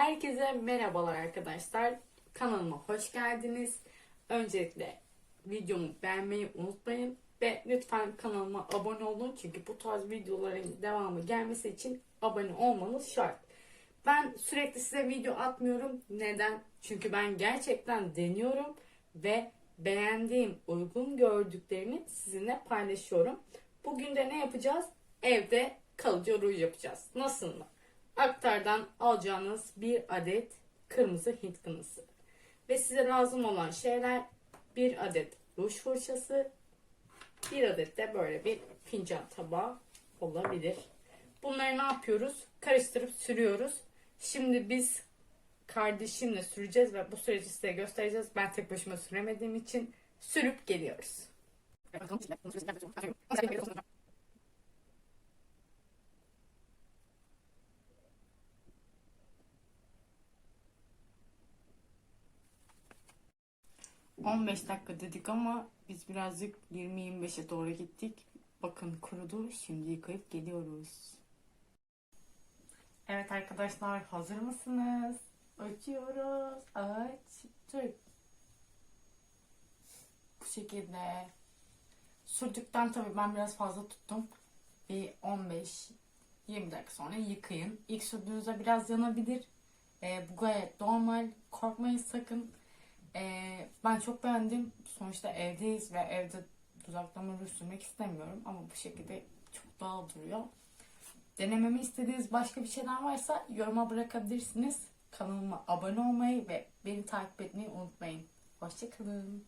Herkese merhabalar arkadaşlar. Kanalıma hoş geldiniz. Öncelikle videomu beğenmeyi unutmayın ve lütfen kanalıma abone olun çünkü bu tarz videoların devamı gelmesi için abone olmanız şart. Ben sürekli size video atmıyorum. Neden? Çünkü ben gerçekten deniyorum ve beğendiğim, uygun gördüklerini sizinle paylaşıyorum. Bugün de ne yapacağız? Evde kalıcı ruj yapacağız. Nasıl mı? Aktardan alacağınız bir adet kırmızı Hint kınısı. Ve size lazım olan şeyler bir adet ruj fırçası, bir adet de böyle bir fincan tabağı olabilir. Bunları ne yapıyoruz? Karıştırıp sürüyoruz. Şimdi biz kardeşimle süreceğiz ve bu süreci size göstereceğiz. Ben tek başıma süremediğim için sürüp geliyoruz. ...15 dakika dedik ama biz birazcık 20-25'e doğru gittik. Bakın kurudu. Şimdi yıkayıp geliyoruz. Evet arkadaşlar hazır mısınız? Açıyoruz. Açtık. Bu şekilde. Sürdükten tabii ben biraz fazla tuttum. Bir 15 20 dakika sonra yıkayın. İlk sürdüğünüzde biraz yanabilir. Ee, bu gayet normal. Korkmayın sakın. Ee, ben çok beğendim. Sonuçta evdeyiz ve evde dudaklama ruj istemiyorum. Ama bu şekilde çok doğal duruyor. Denememi istediğiniz başka bir şeyler varsa yoruma bırakabilirsiniz. Kanalıma abone olmayı ve beni takip etmeyi unutmayın. Hoşçakalın.